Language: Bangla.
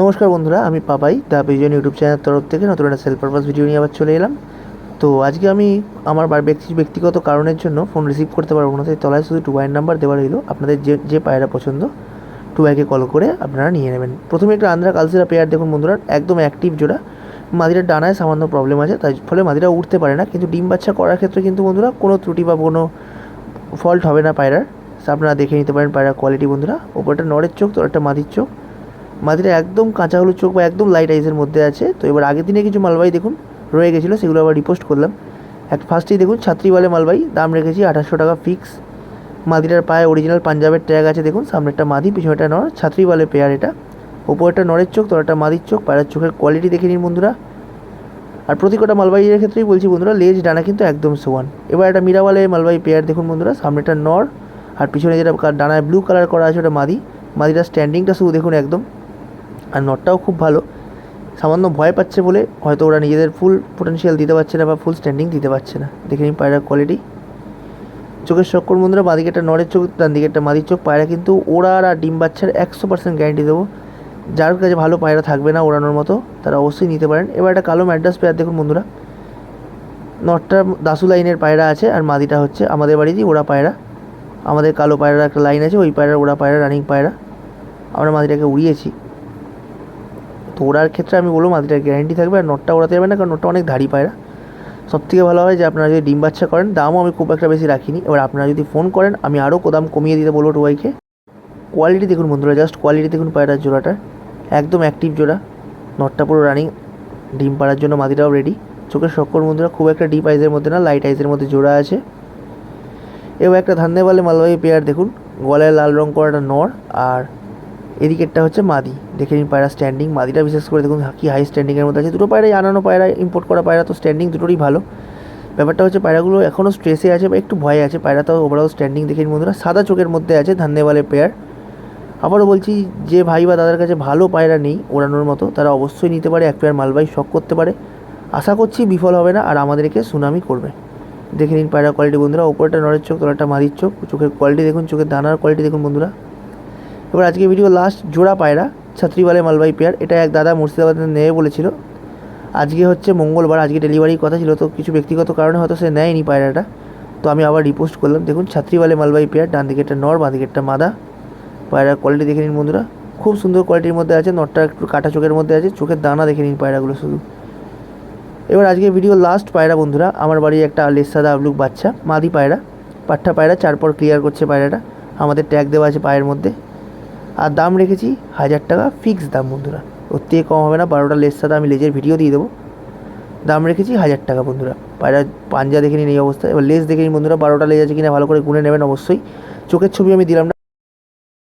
নমস্কার বন্ধুরা, আমি পাপাই দ্য ভিজন ইউটিউব চ্যানেলের তরফ থেকে নতুন একটা সেলফ পারপাস ভিডিও নিয়ে আবার চলে এলাম। তো আজকে আমি আমার ব্যক্তি ব্যক্তিগত কারণের জন্য ফোন রিসিভ করতে পারব না তাই তলায় শুধু টু ওয়াইন নাম্বার দেওয়া রইল। আপনাদের যে যে পায়রা পছন্দ টু ওয়াইকে কল করে আপনারা নিয়ে নেবেন। প্রথমে একটা আন্দ্রা কালসিরা পেয়ার দেখুন বন্ধুরা, একদম অ্যাক্টিভ জোড়া। মাদিরার ডানায় সামান্য প্রবলেম আছে, তাই ফলে মাদিরা উঠতে পারে না। কিন্তু ডিম বাচ্চা করার ক্ষেত্রে কিন্তু বন্ধুরা, কোনো ত্রুটি বা কোনো ফল্ট হবে না পায়রার। আপনারা দেখে নিতে পারেন পায়রার কোয়ালিটি বন্ধুরা। ওপরটা নরের চোখ, তো একটা মাদির চোখ। মাদিরা একদম কাঁচা হলুদ চোখ বা একদম লাইট আইসের মধ্যে আছে। তো এবার আগের দিনে কিছু মালবাই দেখুন, রয়ে গেছিল, সেগুলো আবার রিপোস্ট করলাম। এক ফার্স্টেই দেখুন, ছাত্রীবালে মালবাই দাম রেখেছি আঠাশশো টাকা ফিক্স মাদিরার পায়ে অরিজিনাল পাঞ্জাবের ট্যাগ আছে দেখুন সামনে একটা মাদি পিছনেটা নর ছাত্রীবালে পেয়ার এটা। ওপরটা নরের চোখ তো একটা মাদির চোখ, পায়ের চোখের কোয়ালিটি দেখে নিন বন্ধুরা। আর প্রতি কটা মালবাইয়ের ক্ষেত্রেই বলছি বন্ধুরা, লেজ, ডানা কিন্তু একদম সমান এবার একটা মিরাওয়ালে মালবাই পেয়ার দেখুন বন্ধুরা সামনেটা নর, আর পিছনে যেটা ডানায় ব্লু কালার করা আছে ওটা মাদি। মাদিটার স্ট্যান্ডিংটা শুধু দেখুন একদম। আর নটটাও খুব ভালো। সামান্য ভয় পাচ্ছে বলে হয়তো ওরা নিজেদের ফুল পোটেনশিয়াল দিতে পারছে না বা ফুল স্ট্যান্ডিং দিতে পারছে না। দেখে নিন পায়রার কোয়ালিটি চোখের শক্কর বন্ধুরা বাঁদিকে একটা নরের চোখ ডান দিকে একটা মাদির চোখ। পায়রা কিন্তু ওরা আর ডিম বাচ্চার একশো পার্সেন্ট গ্যারান্টি দেবো। যার কাছে ভালো পায়রা থাকবে না ওড়ানোর মতো, তারা অবশ্যই নিতে পারেন। এবার একটা কালো ম্যাড্রাস পেয়ার দেখুন বন্ধুরা। নটটা দাসু লাইনের পায়রা আছে আর মাদিটা হচ্ছে আমাদের বাড়িতেই ওরা পায়রা। আমাদের কালো পায়রার একটা লাইন আছে, ওই পায়রার ওরা পায়রা রানিং পায়রা। আমরা মাদিটাকে উড়িয়েছি। তো ওড়ার ক্ষেত্রে আমি বলব মাদিটার গ্যারেন্টি থাকবে আর নটটা ওড়াতে যাবে না, কারণ নটটা অনেক ধারি পায়রা। সব থেকে ভালো হয় যে আপনারা যদি ডিম বাচ্চা করেন, দামও আমি খুব একটা বেশি রাখিনি। এবার আপনারা যদি ফোন করেন, আমি আরও দাম কমিয়ে দিতে বলব টুয়াইকে। কোয়ালিটি দেখুন বন্ধুরা জাস্ট কোয়ালিটি দেখুন পায়রার জোড়াটা একদম অ্যাক্টিভ জোড়া। নটটা পুরো রানিং ডিম পাড়ার জন্য মাদিটাও রেডি চোখের শক্কর বন্ধুরা, খুব একটা ডিপ আইজের মধ্যে না লাইট আইজের মধ্যে জোড়া আছে। এবার একটা ধান্দেবালে মালবাহী পেয়ার দেখুন। গলায় লাল রং করাটা নর, আর এদিকেরটা হচ্ছে মাদি। দেখে নিন পায়রা স্ট্যান্ডিং মাদিটা বিশেষ করে দেখুন কি হাই স্ট্যান্ডিংয়ের মধ্যে আছে। দুটো পায়রাই আনানো, পায়রা ইম্পোর্ট করা পায়রা, তো স্ট্যান্ডিং দুটোরই ভালো। ব্যাপারটা হচ্ছে পায়রাগুলো এখনও স্ট্রেসে আছে বা একটু ভয়ে আছে। পায়রা তো ওভারঅল স্ট্যান্ডিং দেখে বন্ধুরা, সাদা চোখের মধ্যে আছে ধান্দেবালে পেয়ার আবারও বলছি, যে ভাই বা দাদার কাছে ভালো পায়রা নেই ওড়ানোর মতো, তারা অবশ্যই নিতে পারে, এক পেয়ার মালবাই শখ করতে পারে। আশা করছি বিফল হবে না, আর আমাদেরকে সুনামি করবে। দেখে নিন পায়রা কোয়ালিটি বন্ধুরা, ওপরটা নরের চোখ তলাটা মাদির চোখ, চোখের কোয়ালিটি দেখুন, চোখের দানার কোয়ালিটি দেখুন বন্ধুরা। এবার আজকে ভিডিও লাস্ট জোড়া পায়রা, ছাত্রীবালে মালবাই পেয়ার, এটা এক দাদা মুর্শিদাবাদে নেবে বলেছিল। আজকে হচ্ছে মঙ্গলবার, আজকে ডেলিভারির কথা ছিল, তো কিছু ব্যক্তিগত কারণে হয়তো সে নেয়নি পায়রাটা। তো আমি আবার রিপোস্ট করলাম, দেখুন, ছাত্রীবালে মালবাই পেয়ার, ডান দিকে একটা নর, বাঁ একটা মাদা। পায়রার কোয়ালিটি দেখে নিন বন্ধুরা। খুব সুন্দর কোয়ালিটির মধ্যে আছে, নটটা একটু কাটা চোখের মধ্যে আছে, চোখের দানা দেখে নিন পায়রাগুলো শুধু। এবার আজকে ভিডিও লাস্ট পায়রা বন্ধুরা, আমার বাড়ির একটা লেসাদা আবলুক বাচ্চা, মাদি পায়রা। পাট্টা পায়রা চারপর ক্লিয়ার করছে পায়রাটা। আমাদের ট্যাগ দেওয়া আছে পায়ের মধ্যে। আর দাম রেখেছি হাজার টাকা ফিক্স দাম বন্ধুরা। ওর থেকে কম হবে না, বারোটা লেস সাথে আমি লেজের ভিডিও দিয়ে দেবো। দাম রেখেছি হাজার টাকা বন্ধুরা। পায়রা পাঞ্জা দেখে নিন এই অবস্থায় এবার লেস দেখে নিন বন্ধুরা, বারোটা লেজ আছে কিনা ভালো করে গুনে নেবেন অবশ্যই। চোখের ছবি আমি দিলাম না।